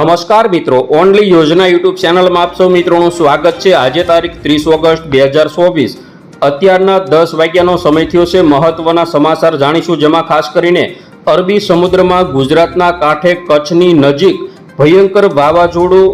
નમસ્કાર મિત્રો, ઓનલી યોજના યુટ્યુબ ચેનલમાં આપ સૌ મિત્રોનું સ્વાગત છે. આજે તારીખ ત્રીસ ઓગસ્ટ બે હજાર ચોવીસ. અત્યારના દસ વાગ્યાનો સમય થયો છે. મહત્વના સમાચાર જાણીશું, જેમાં ખાસ કરીને અરબી સમુદ્રમાં ગુજરાતના કાંઠે કચ્છની નજીક ભયંકર વાવાઝોડું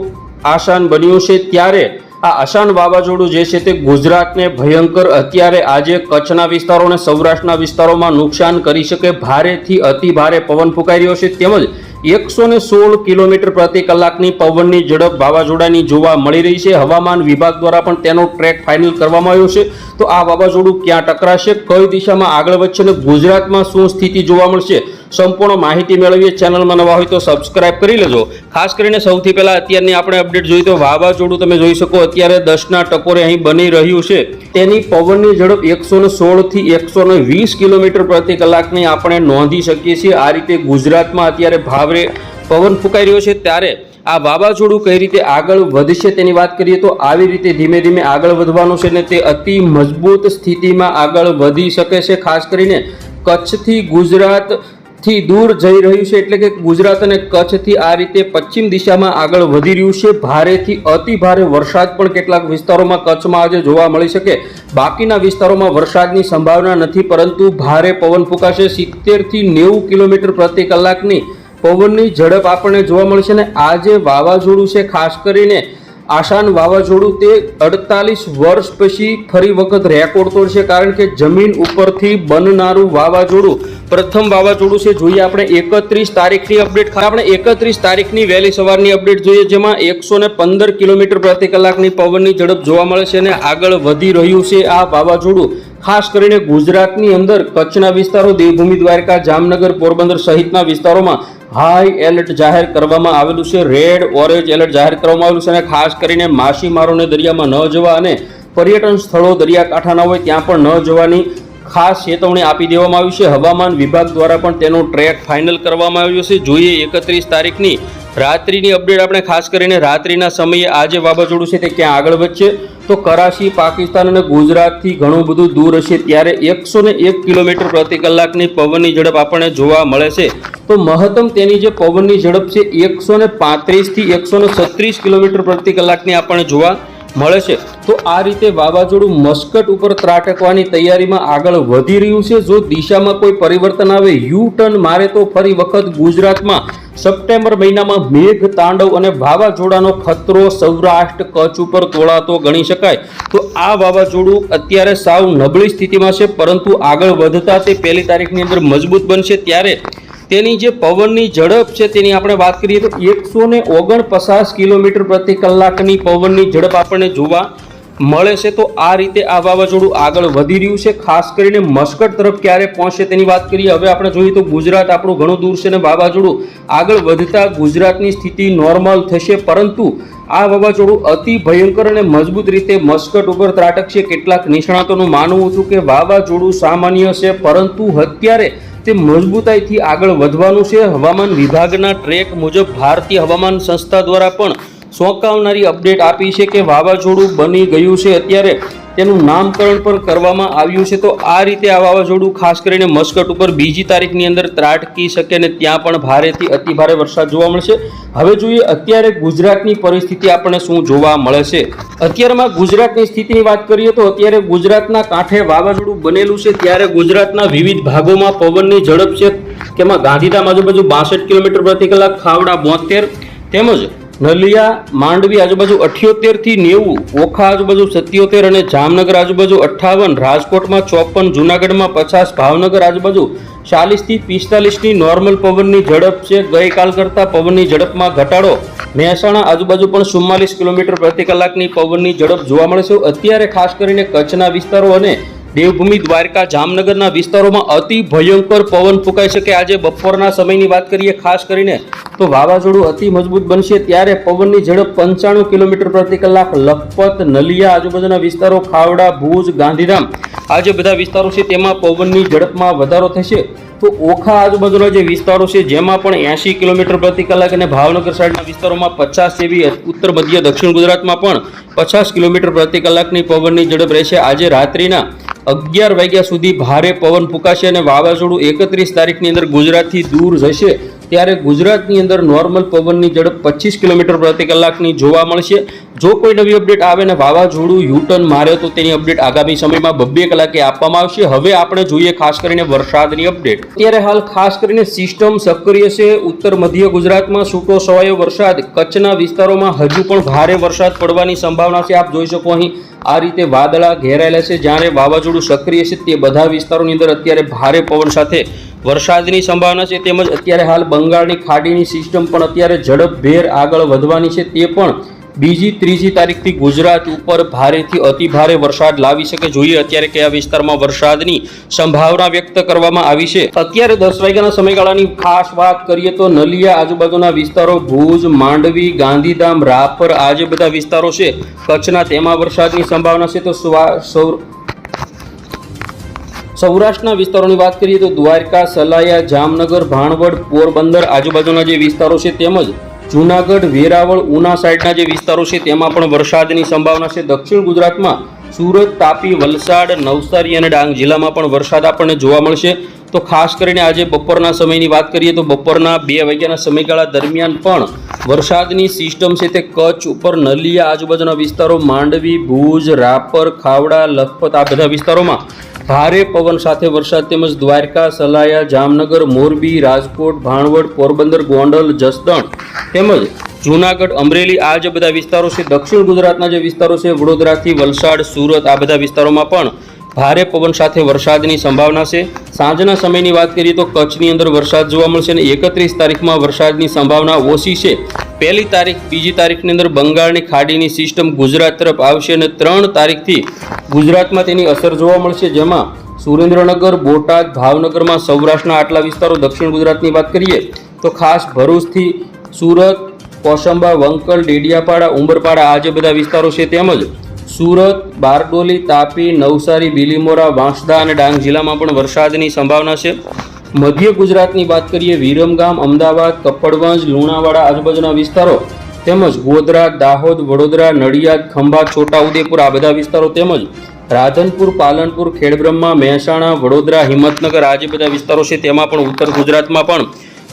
આસાન બન્યું છે. ત્યારે આ આસાન વાવાઝોડું જે છે તે ગુજરાતને ભયંકર અત્યારે આજે કચ્છના વિસ્તારો અને સૌરાષ્ટ્રના વિસ્તારોમાં નુકસાન કરી શકે. ભારેથી અતિ ભારે પવન ફૂંકાઈ રહ્યો છે. તેમજ એકસો ને સોળ કિલોમીટર પ્રતિ કલાકની પવનની ઝડપ વાવાઝોડાની જોવા મળી રહી છે. હવામાન વિભાગ દ્વારા પણ તેનો ટ્રેક ફાઇનલ કરવામાં આવ્યો છે. તો આ વાવાઝોડું ક્યાં ટકરાશે, કઈ દિશામાં આગળ વધશે અને ગુજરાતમાં શું સ્થિતિ જોવા મળશે, સંપૂર્ણ માહિતી મેળવીએ ચેનલમાં નવા હોય તો સબસ્ક્રાઇબ કરી લેજો. ખાસ કરીને સૌથી પહેલાં અત્યારની આપણે અપડેટ જોઈએ તો વાવાઝોડું તમે જોઈ શકો, અત્યારે દસના ટકોરે અહીં બની રહ્યું છે. તેની પવનની ઝડપ એકસો ને સોળથી એકસો ને વીસ કિલોમીટર પ્રતિ કલાકની આપણે નોંધી શકીએ છીએ. આ રીતે ગુજરાતમાં અત્યારે ભાવરે પવન ફૂંકાઈ રહ્યો છે ત્યારે આ વાવાઝોડું કઈ રીતે આગળ વધશે તેની વાત કરીએ તો આવી રીતે ધીમે ધીમે આગળ વધવાનું છે ને તે અતિ મજબૂત સ્થિતિમાં આગળ વધી શકે છે, ખાસ કરીને કચ્છથી ગુજરાતથી દૂર જઈ રહ્યું છે એટલે કે ગુજરાત અને કચ્છથી આ રીતે પશ્ચિમ દિશામાં આગળ વધી રહ્યું છે. ભારેથી અતિ ભારે વરસાદ પણ કેટલાક વિસ્તારોમાં કચ્છમાં આજે જોવા મળી શકે. બાકીના વિસ્તારોમાં વરસાદની સંભાવના નથી, પરંતુ ભારે પવન ફૂંકાશે. સિત્તેરથી નેવું કિલોમીટર પ્રતિ કલાકની પવનની ઝડપ આપણને જોવા મળશે અને આ જે વાવાઝોડું છે, ખાસ કરીને આસાન વાવાઝોડું તે અડતાલીસ વર્ષ પછી ફરી વખત રેકોર્ડ તોડશે, કારણ કે જમીન ઉપરથી બનનારું વાવાઝોડું, પ્રથમ વાવાઝોડું છે, જોઈએ આપણે એકત્રીસ તારીખની અપડેટ આપણે એકત્રીસ તારીખની વહેલી સવારની અપડેટ જોઈએ, જેમાં એકસો પંદર કિલોમીટર પ્રતિ કલાકની પવનની ઝડપ જોવા મળે છે અને આગળ વધી રહ્યું છે આ વાવાઝોડું. ખાસ કરીને ગુજરાતની અંદર કચ્છના વિસ્તારો, દેવભૂમિ દ્વારકા, જામનગર, પોરબંદર સહિતના વિસ્તારોમાં હાઈ એલર્ટ જાહેર કરવામાં આવેલું છે. રેડ ઓરેન્જ એલર્ટ જાહેર કરવામાં આવેલું છે અને ખાસ કરીને માછીમારોને દરિયામાં ન જવા અને પર્યટન સ્થળો દરિયાકાંઠાના હોય ત્યાં પણ ન જવાની ખાસ ચેતવણી આપી દેવામાં આવી છે. હવામાન વિભાગ દ્વારા પણ તેનો ટ્રેક ફાઇનલ કરવામાં આવ્યો છે. જોઈએ એકત્રીસ તારીખની રાત્રિની અપડેટ આપણે ખાસ કરીને રાત્રિના સમયે આ જે વાવાઝોડું છે તે ક્યાં આગળ વધશે? તો કરાચી, પાકિસ્તાન અને ગુજરાતથી ઘણું બધું દૂર હશે ત્યારે એકસો એક કિલોમીટર પ્રતિ કલાકની પવનની ઝડપ આપણને જોવા મળે છે. તો મહત્તમ તેની જે પવનની ઝડપ છે એકસો ને પાંત્રીસથી એકસો છત્રીસ કિલોમીટર પ્રતિ કલાકની આપણને જોવા મળે છે. તો આ રીતે વાવાઝોડું મસ્કટ ઉપર ત્રાટકવાની તૈયારીમાં આગળ વધી રહ્યું છે. જો દિશામાં કોઈ પરિવર્તન આવે, યુ ટર્ન મારે તો ફરી વખત ગુજરાતમાં સપ્ટેમ્બર મહિનામાં મેઘ, તાંડવ અને વાવાઝોડાનો ખતરો સૌરાષ્ટ્ર, કચ્છ ઉપર તોળાતો ગણી શકાય. તો આ વાવાઝોડું અત્યારે સાવ નબળી સ્થિતિમાં છે, પરંતુ આગળ વધતા તે પહેલી તારીખની અંદર મજબૂત બનશે ત્યારે તેની જે પવનની ઝડપ છે તેની આપણે વાત કરીએ તો એકસો ને ઓગણપચાસ કિલોમીટર પ્રતિ કલાકની પવનની ઝડપ આપણને જોવા મળે છે તો આ રીતે આ વાવાઝોડું આગળ વધી રહ્યું છે. ખાસ કરીને મસ્કટ તરફ ક્યારે પહોંચશે તેની વાત કરીએ. હવે આપણે જોઈએ તો ગુજરાત આપણું ઘણું દૂર છે ને વાવાઝોડું આગળ વધતા ગુજરાતની સ્થિતિ નોર્મલ થશે. પરંતુ આ વાવાઝોડું અતિ ભયંકર અને મજબૂત રીતે મસ્કટ ઉપર ત્રાટકશે. કેટલાક નિષ્ણાતોનું માનવું હતું કે વાવાઝોડું સામાન્ય છે, પરંતુ અત્યારે તે મજબૂતાઈથી આગળ વધવાનું છે. હવામાન વિભાગના ટ્રેક મુજબ ભારતીય હવામાન સંસ્થા દ્વારા પણ ચોંકાવનારી અપડેટ આપી છે કે વાવાઝોડું બની ગયું છે અત્યારે તેનું નામકરણ પણ કરવામાં આવ્યું છે. તો આ રીતે આ વાવાઝોડું ખાસ કરીને મસ્કટ ઉપર બીજી તારીખની અંદર ત્રાટકી શકે અને ત્યાં પણ ભારેથી અતિ ભારે વરસાદ જોવા મળશે. હવે જોઈએ અત્યારે ગુજરાતની પરિસ્થિતિ આપણને શું જોવા મળે છે. અત્યારમાં ગુજરાતની સ્થિતિની વાત કરીએ તો અત્યારે ગુજરાતના કાંઠે વાવાઝોડું બનેલું છે. ત્યારે ગુજરાતના વિવિધ ભાગોમાં પવનની ઝડપ છે. તેમાં ગાંધીધામ આજુબાજુ બાસઠ કિલોમીટર પ્રતિ કલાક, ખાવડા બોતેર તેમજ નલિયા, માંડવી આજુબાજુ અઠ્યોતેરથી નેવું, ઓખા આજુબાજુ સત્યોતેર અને જામનગર આજુબાજુ અઠ્ઠાવન, રાજકોટમાં ચોપન, જુનાગઢમાં પચાસ, ભાવનગર આજુબાજુ ચાલીસથી પિસ્તાલીસની નોર્મલ પવનની ઝડપ છે. ગઈકાલ કરતાં પવનની ઝડપમાં ઘટાડો. મહેસાણા આજુબાજુ પણ ચુમ્માલીસ કિલોમીટર પ્રતિ કલાકની પવનની ઝડપ જોવા મળે છે. અત્યારે ખાસ કરીને કચ્છના વિસ્તારો અને દેવભૂમિ દ્વારકા જામનગરના વિસ્તારોમાં અતિ ભયંકર પવન ફૂંકાઈ શકે આજે બપોરના સમયની વાત કરીએ ખાસ કરીને તો વાવાઝોડું અતિ મજબૂત બનશે ત્યારે પવનની ઝડપ પંચાણું કિલોમીટર પ્રતિ કલાક લખપત, નલિયા, આજુબાજુના વિસ્તારો, ખાવડા, ભુજ, ગાંધીધામ. આ જે બધા વિસ્તારો છે તેમાં પવનની ઝડપમાં વધારો થશે. તો ઓખા આજુબાજુના જે વિસ્તારો છે, જેમાં પણ એંશી કિલોમીટર પ્રતિ કલાક અને ભાવનગર સાઈડના વિસ્તારોમાં પચાસ જેવી ઉત્તર મધ્ય દક્ષિણ ગુજરાતમાં પણ પચાસ કિલોમીટર પ્રતિ કલાકની પવનની ઝડપ રહેશે. આજે રાત્રિના અગિયાર વાગ્યા સુધી ભારે પવન ફૂંકાશે અને વાવાઝોડું એકત્રીસ તારીખની અંદર ગુજરાતથી દૂર જશે. ત્યારે ગુજરાતની અંદર નોર્મલ પવનની ઝડપ પચીસ કિલોમીટર પ્રતિ કલાકની જોવા મળશે. જો કોઈ નવી અપડેટ આવે ને વાવાઝોડું યુટર્ન મારે તો તેની અપડેટ આગામી સમયમાં બબ્બે કલાકે આપવામાં આવશે. હવે આપણે જોઈએ ખાસ કરીને વરસાદની અપડેટ અત્યારે હાલ ખાસ કરીને સિસ્ટમ સક્રિય છે. ઉત્તર મધ્ય ગુજરાતમાં છૂટો સવાયો વરસાદ. કચ્છના વિસ્તારોમાં હજુ પણ ભારે વરસાદ પડવાની સંભાવના છે. આપ જોઈ શકો અહીં આ રીતે વાદળા ઘેરાયેલા છે. જ્યારે વાવાઝોડું સક્રિય છે તે બધા વિસ્તારોની અંદર અત્યારે ભારે પવન સાથે વરસાદની સંભાવના છે તેમજ અત્યારે હાલ બંગાળની ખાડીની સિસ્ટમ પણ અત્યારે ઝડપભેર આગળ વધવાની છે. તે પણ બીજી, ત્રીજી તારીખથી ગુજરાત ઉપર ભારેથી અતિ ભારે વરસાદ લાવી શકે. જોઈએ અત્યારે કયા વિસ્તારમાં વરસાદની સંભાવના વ્યક્ત કરવામાં આવી છે. અત્યારે દસ વાગ્યાના સમયગાળાની ખાસ વાત કરીએ તો નલિયા આજુબાજુના વિસ્તારો, ભુજ, માંડવી, ગાંધીધામ, રાપર આ જે બધા વિસ્તારો છે, કચ્છના તેમાં વરસાદની સંભાવના છે. તો સૌરાષ્ટ્રના વિસ્તારોની વાત કરીએ તો દ્વારકા, સલાયા, જામનગર, ભાણવડ, પોરબંદર આજુબાજુના જે વિસ્તારો છે તેમજ જૂનાગઢ, વેરાવળ, ઉના સાઈડના જે વિસ્તારો છે તેમાં પણ વરસાદની સંભાવના છે. દક્ષિણ ગુજરાતમાં સુરત, તાપી, વલસાડ, નવસારી અને ડાંગ જિલ્લામાં પણ વરસાદ આપણને જોવા મળશે. તો ખાસ કરીને આજે બપોરના સમયની વાત કરીએ તો બપોરના બે વાગ્યાના સમયગાળા દરમિયાન પણ વરસાદની સિસ્ટમ છે તે કચ્છ ઉપર નલિયા આજુબાજુના વિસ્તારો, માંડવી, ભુજ, રાપર, ખાવડા, લખપત આ બધા વિસ્તારોમાં ભારે પવન સાથે વરસાદ તેમજ દ્વારકા, સલાયા, જામનગર, મોરબી, રાજકોટ, ભાણવડ, પોરબંદર, ગોંડલ, જસદણ તેમજ જૂનાગઢ, અમરેલી આ જે બધા વિસ્તારો છે, દક્ષિણ ગુજરાતના જે વિસ્તારો છે, વડોદરાથી વલસાડ, સુરત આ બધા વિસ્તારોમાં પણ ભારે પવન સાથે વરસાદની સંભાવના છે. સાંજના સમયની વાત કરીએ તો કચ્છની અંદર વરસાદ જોવા મળશે અને એકત્રીસ તારીખમાં વરસાદની સંભાવના ઓછી છે. પહેલી તારીખ, બીજી તારીખની અંદર બંગાળની ખાડીની સિસ્ટમ ગુજરાત તરફ આવશે અને ત્રણ તારીખથી ગુજરાતમાં તેની અસર જોવા મળશે. જેમાં સુરેન્દ્રનગર, બોટાદ, ભાવનગરમાં સૌરાષ્ટ્રના આટલા વિસ્તારો, દક્ષિણ ગુજરાતની વાત કરીએ તો ખાસ ભરૂચથી સુરત, કોસંબા, વંકલ, ડેડિયાપાડા, ઉંબરપાડા આ જે બધા વિસ્તારો છે તેમજ સુરત, બારડોલી, તાપી, નવસારી, બિલીમોરા, વાંસદા અને ડાંગ જિલ્લામાં પણ વરસાદની સંભાવના છે. મધ્ય ગુજરાતની વાત કરીએ, વિરમગામ, અમદાવાદ, કપડવંજ, લુણાવાડા, આજુબાજુના વિસ્તારો તેમજ ગોધરા, દાહોદ, વડોદરા, નડિયાદ, ખંભાત, છોટાઉદેપુર આ બધા વિસ્તારો તેમજ રાધનપુર, પાલનપુર, ખેડબ્રહ્મા, મહેસાણા, વડોદરા, હિંમતનગર આ જે બધા વિસ્તારો છે તેમાં પણ ઉત્તર ગુજરાતમાં પણ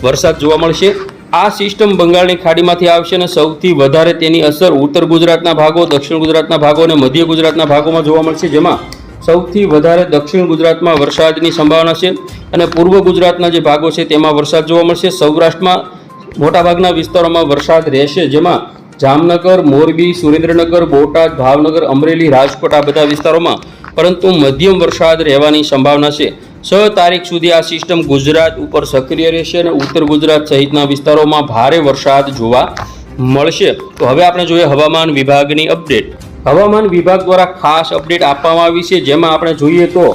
વરસાદ જોવા મળશે. આ સિસ્ટમ બંગાળની ખાડીમાંથી આવશે અને સૌથી વધારે તેની અસર ઉત્તર ગુજરાતના ભાગો, દક્ષિણ ગુજરાતના ભાગો અને મધ્ય ગુજરાતના ભાગોમાં જોવા મળશે, જેમાં સૌથી વધારે દક્ષિણ ગુજરાતમાં વરસાદની સંભાવના છે અને પૂર્વ ગુજરાતના જે ભાગો છે તેમાં વરસાદ જોવા મળશે. સૌરાષ્ટ્રમાં મોટાભાગના વિસ્તારોમાં વરસાદ રહેશે, જેમાં જામનગર, મોરબી, સુરેન્દ્રનગર, બોટાદ, ભાવનગર, અમરેલી, રાજકોટ આ બધા વિસ્તારોમાં, પરંતુ મધ્યમ વરસાદ રહેવાની સંભાવના છે. છ તારીખ સુધી આ સિસ્ટમ ગુજરાત ઉપર સક્રિય રહેશે અને ઉત્તર ગુજરાત સહિતના વિસ્તારોમાં ભારે વરસાદ જોવા મળશે. તો હવે આપણે જોઈએ હવામાન વિભાગની અપડેટ. હવામાન વિભાગ દ્વારા ખાસ અપડેટ આપવામાં આવી છે. જેમાં આપણે જોઈએ તો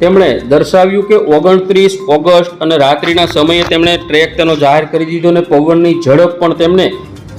તેમણે દર્શાવ્યું કે ઓગણત્રીસ ઓગસ્ટ અને રાત્રિના સમયે તેમણે ટ્રેક તેનો જાહેર કરી દીધો અને પવનની ઝડપ પણ તેમણે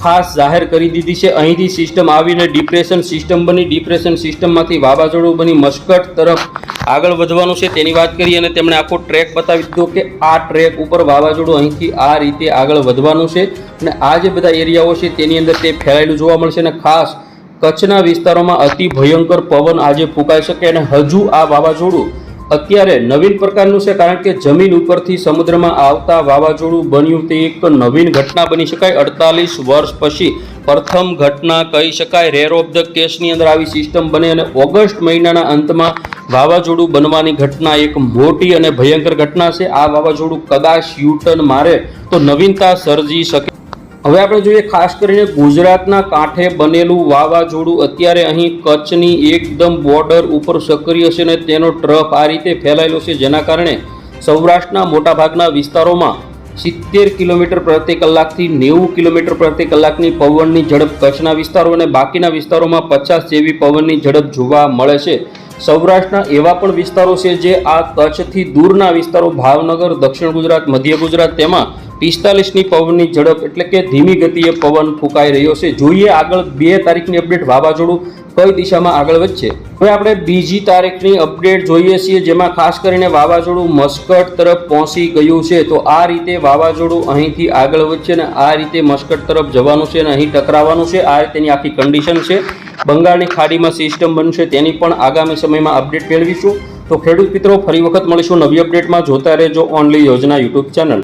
ખાસ જાહેર કરી દીધી છે. અહીંથી સિસ્ટમ આવીને ડિપ્રેશન સિસ્ટમ બની. ડિપ્રેશન સિસ્ટમમાંથી વાવાઝોડું બની. મસ્કટ તરફ આગળ વધવાનું છે. તેની વાત કરી અને તેમણે આખો ટ્રેક બતાવી દીધો કે આ ટ્રેક ઉપર વાવાઝોડું અહીંથી આ રીતે આગળ વધવાનું છે. અને આ જે બધા એરિયાઓ છે તેની અંદર તે ફેલાયેલું જોવા મળશે અને ખાસ કચ્છના વિસ્તારોમાં અતિ ભયંકર પવન આજે ફૂંકાઈ શકે અને હજુ આ વાવાઝોડું અત્યારે નવીન પ્રકારનું છે, કારણ કે જમીન ઉપરથી સમુદ્રમાં આવતા વાવાઝોડું બન્યું તે એક નવીન ઘટના બની શકાય. અડતાલીસ વર્ષ પછી પ્રથમ ઘટના કહી શકાય. રેર ઓફ ધ કેસની અંદર આવી સિસ્ટમ બને અને ઓગસ્ટ મહિનાના અંતમાં વાવાઝોડું બનવાની ઘટના એક મોટી અને ભયંકર ઘટના છે. આ વાવાઝોડું કદાચ યુટર્ન મારે તો નવીનતા સર્જી શકે. હવે આપણે જોઈએ ખાસ કરીને ગુજરાતના કાંઠે બનેલું વાવાઝોડું. અત્યારે અહીં કચ્છની એકદમ બોર્ડર ઉપર સક્રિય છે અને તેનો ટ્રફ આ રીતે ફેલાયેલો છે. જેના કારણે સૌરાષ્ટ્રના મોટાભાગના વિસ્તારોમાં સિત્તેર કિલોમીટર પ્રતિ કલાકથી નેવું કિલોમીટર પ્રતિ કલાકની પવનની ઝડપ કચ્છના વિસ્તારો અને બાકીના વિસ્તારોમાં પચાસ જેવી પવનની ઝડપ જોવા મળે છે. સૌરાષ્ટ્રના એવા પણ વિસ્તારો છે જે આ કચ્છથી દૂરના વિસ્તારો, ભાવનગર, દક્ષિણ ગુજરાત, મધ્ય ગુજરાત તેમાં પિસ્તાલીસની પવનની ઝડપ એટલે કે ધીમી ગતિએ પવન ફૂંકાઈ રહ્યો છે. જોઈએ આગળ બે તારીખની અપડેટ વાવાઝોડું કઈ દિશામાં આગળ વધશે? હવે આપણે બીજી તારીખની અપડેટ જોઈએ છીએ જેમાં ખાસ કરીને વાવાઝોડું મસ્કટ તરફ પહોંચી ગયું છે. તો આ રીતે વાવાઝોડું અહીંથી આગળ વધશે અને આ રીતે મસ્કટ તરફ જવાનું છે અને અહીં ટકરાવવાનું છે. આ રીતેની આખી કન્ડિશન છે. બંગાળની ખાડીમાં સિસ્ટમ બનશે તેની પણ આગામી સમયમાં અપડેટ મેળવીશું. તો ખેડૂત મિત્રો, ફરી વખત મળીશું નવી અપડેટમાં. જોતા રહેજો ઓનલી યોજના યુટ્યુબ ચેનલ.